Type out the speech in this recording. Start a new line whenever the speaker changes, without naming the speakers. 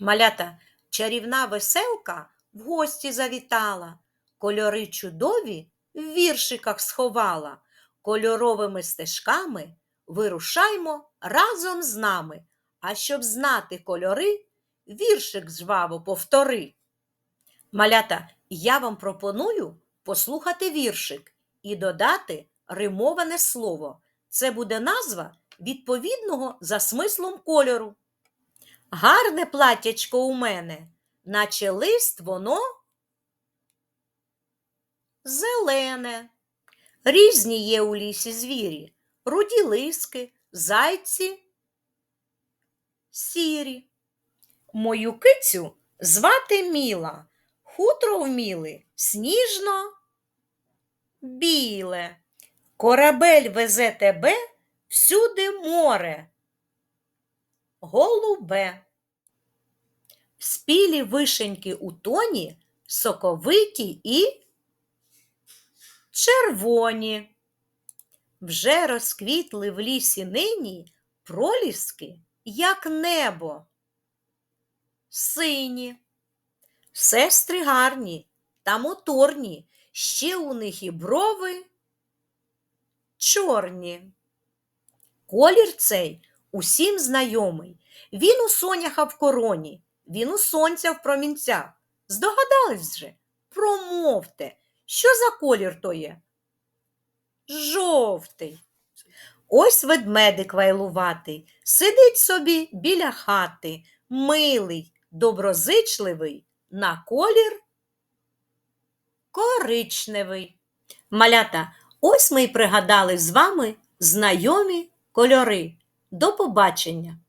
Малята, чарівна веселка в гості завітала, кольори чудові в віршиках сховала. Кольоровими стежками вирушаймо разом з нами. А щоб знати кольори, віршик жваво повтори. Малята, я вам пропоную послухати віршик і додати римоване слово. Це буде назва відповідного за смислом кольору. Гарне платтячко у мене, наче лист воно зелене. Різні є у лісі звірі, руді лиски, зайці, сірі. Мою кицю звати Міла, хутро вміли, сніжно біле. Корабель везе тебе всюди море. Голубе. Спілі вишеньки у тоні, соковиті і червоні. Вже розквітли в лісі нині проліски, як небо. Сині. Сестри гарні та моторні, ще у них і брови чорні. Колір цей усім знайомий. Він у соняха в короні, він у сонця в промінцях. Здогадались же? Промовте, що за колір то є? Жовтий. Ось ведмедик вайлуватий, сидить собі біля хати, милий, доброзичливий, на колір коричневий. Малята, ось ми й пригадали з вами знайомі кольори. До побачення!